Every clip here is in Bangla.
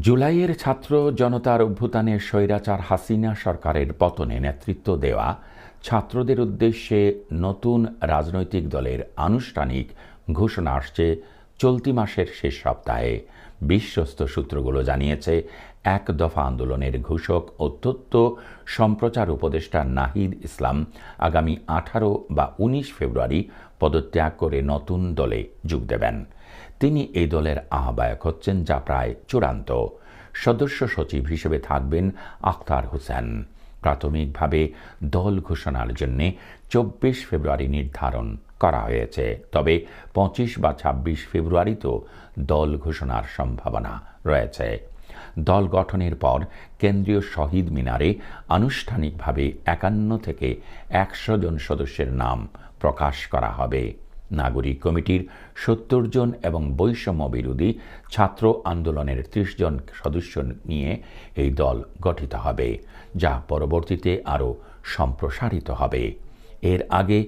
জুলাইয়ের ছাত্র জনতার অভ্যুত্থানে স্বৈরাচার হাসিনা সরকারের পতনে নেতৃত্ব দেওয়া ছাত্রদের উদ্দেশ্যে নতুন রাজনৈতিক দলের আনুষ্ঠানিক ঘোষণা আসছে চলতি মাসের শেষ সপ্তাহে। বিশ্বস্ত সূত্রগুলো জানিয়েছে, এক দফা আন্দোলনের ঘোষক তথ্য সম্প্রচার উপদেষ্টা নাহিদ ইসলাম আগামী আঠারো বা উনিশ ফেব্রুয়ারি পদত্যাগ করে নতুন দলে যোগ দেবেন। তিনি এই দলের আহ্বায়ক হচ্ছেন, যা প্রায় চূড়ান্ত। সদস্য সচিব হিসেবে থাকবেন আখতার হোসেন। প্রাথমিকভাবে দল ঘোষণার জন্যে চব্বিশ ফেব্রুয়ারি নির্ধারণ করা হয়েছে। তবে পঁচিশ বা ছাব্বিশ ফেব্রুয়ারিতেও দল ঘোষণার সম্ভাবনা রয়েছে। দল গঠনের পর কেন্দ্রীয় শহীদ মিনারে আনুষ্ঠানিকভাবে একান্ন থেকে একশো জন সদস্যের নাম প্রকাশ করা হবে। নাগরিক কমিটির সত্তর জন এবং বৈষম্য বিরোধী ছাত্র আন্দোলনের ত্রিশ জন সদস্য নিয়ে এই দল গঠিত হবে, যা পরবর্তীতে আরও সম্প্রসারিত হবে। এর আগে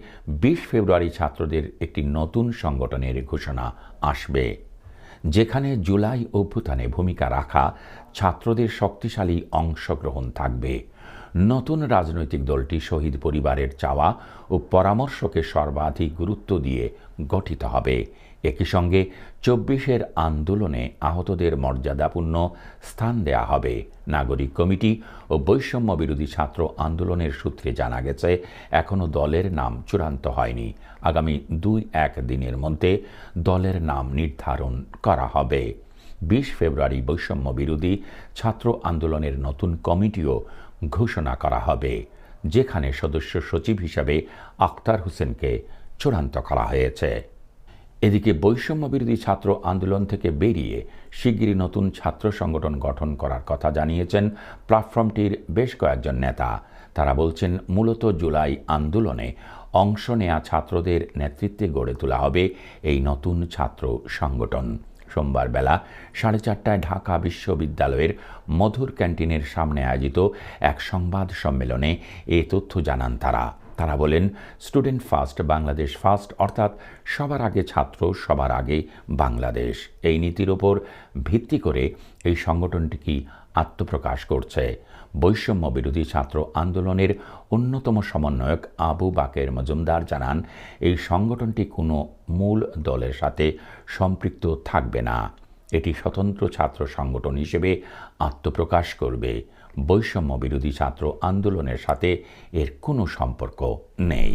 বিশ ফেব্রুয়ারি ছাত্রদের একটি নতুন সংগঠনের ঘোষণা আসবে, যেখানে জুলাই অভ্যুত্থানে ভূমিকা রাখা ছাত্রদের শক্তিশালী অংশগ্রহণ থাকবে। নতুন রাজনৈতিক দলটি শহীদ পরিবারের চাওয়া ও পরামর্শকে সর্বাধিক গুরুত্ব দিয়ে গঠিত হবে। একই সঙ্গে চব্বিশের আন্দোলনে আহতদের মর্যাদাপূর্ণ স্থান দেয়া হবে। নাগরিক কমিটি ও বৈষম্য বিরোধী ছাত্র আন্দোলনের সূত্রে জানা গেছে, এখনও দলের নাম চূড়ান্ত হয়নি। আগামী দুই এক দিনের মধ্যে দলের নাম নির্ধারণ করা হবে। বিশ ফেব্রুয়ারি বৈষম্য বিরোধী ছাত্র আন্দোলনের নতুন কমিটিও ঘোষণা করা হবে, যেখানে সদস্য সচিব হিসাবে আখতার হোসেনকে চূড়ান্ত করা হয়েছে। এদিকে বৈষম্য বিরোধী ছাত্র আন্দোলন থেকে বেরিয়ে শিগগিরই নতুন ছাত্র সংগঠন গঠন করার কথা জানিয়েছেন প্ল্যাটফর্মটির বেশ কয়েকজন নেতা। তারা বলছেন, মূলত জুলাই আন্দোলনে অংশ নেয়া ছাত্রদের নেতৃত্বে গড়ে তোলা হবে এই নতুন ছাত্র সংগঠন। সোমবার বেলা সাড়ে চারটায় ঢাকা বিশ্ববিদ্যালয়ের মধুর ক্যান্টিনের সামনে আয়োজিত এক সংবাদ সম্মেলনে এ তথ্য জানান তারা। তারা বলেন স্টুডেন্ট ফার্স্ট বাংলাদেশ ফার্স্ট অর্থাৎ সবার আগে ছাত্র, সবার আগে বাংলাদেশ। এই নীতির ওপর ভিত্তি করে এই সংগঠনটি কি আত্মপ্রকাশ করছে? বৈষম্য বিরোধী ছাত্র আন্দোলনের অন্যতম সমন্বয়ক আবু বাকের মজুমদার জানান, এই সংগঠনটি কোনো মূল দলের সাথে সম্পৃক্ত থাকবে না। এটি স্বতন্ত্র ছাত্র সংগঠন হিসেবে আত্মপ্রকাশ করবে। বৈষম্য বিরোধী ছাত্র আন্দোলনের সাথে এর কোনো সম্পর্ক নেই।